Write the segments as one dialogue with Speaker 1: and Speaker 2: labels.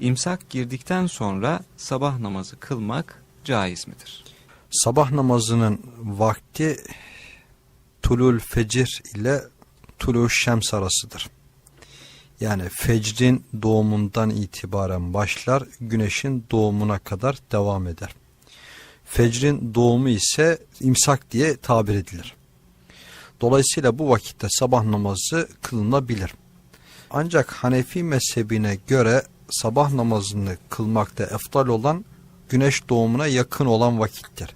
Speaker 1: İmsak girdikten sonra sabah namazı kılmak caiz midir?
Speaker 2: Sabah namazının vakti tulul fecir ile tulul şems arasıdır. Yani fecrin doğumundan itibaren başlar, güneşin doğumuna kadar devam eder. Fecrin doğumu ise imsak diye tabir edilir. Dolayısıyla bu vakitte sabah namazı kılınabilir. Ancak Hanefi mezhebine göre sabah namazını kılmakta eftal olan güneş doğumuna yakın olan vakittir.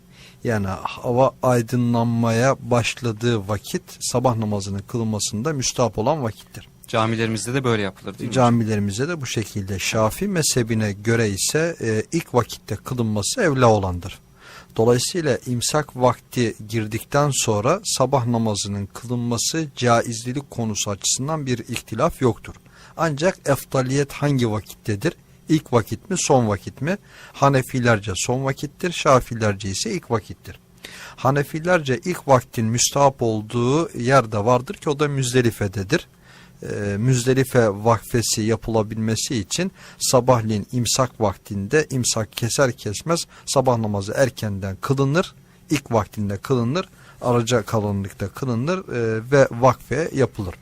Speaker 2: Yani hava aydınlanmaya başladığı vakit sabah namazının kılınmasında müstahap olan vakittir.
Speaker 1: Camilerimizde de böyle yapılır değil mi?
Speaker 2: Camilerimizde de bu şekilde. Şafi mezhebine göre ise e, ilk vakitte kılınması evla olandır. Dolayısıyla imsak vakti girdikten sonra sabah namazının kılınması caizlilik konusu açısından bir ihtilaf yoktur. Ancak eftaliyet hangi vakittedir? İlk vakit mi son vakit mi? Hanefilerce son vakittir, Şafilerce ise ilk vakittir. Hanefilerce ilk vaktin müstahap olduğu yerde vardır ki o da Müzdelife'dedir e, Müzdelife vakfesi yapılabilmesi için sabahleyin imsak vaktinde imsak keser kesmez sabah namazı erkenden kılınır. ilk vaktinde kılınır. Araca kalınlıkta kılınır e, ve vakfe yapılır.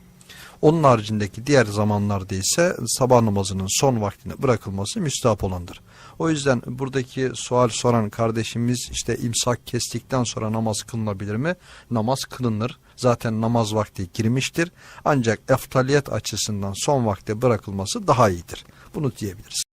Speaker 2: Onun haricindeki diğer zamanlarda ise sabah namazının son vaktine bırakılması müstahap olandır. O yüzden buradaki sual soran kardeşimiz işte imsak kestikten sonra namaz kılınabilir mi? Namaz kılınır. Zaten namaz vakti girmiştir. Ancak eftaliyet açısından son vakte bırakılması daha iyidir. Bunu diyebiliriz.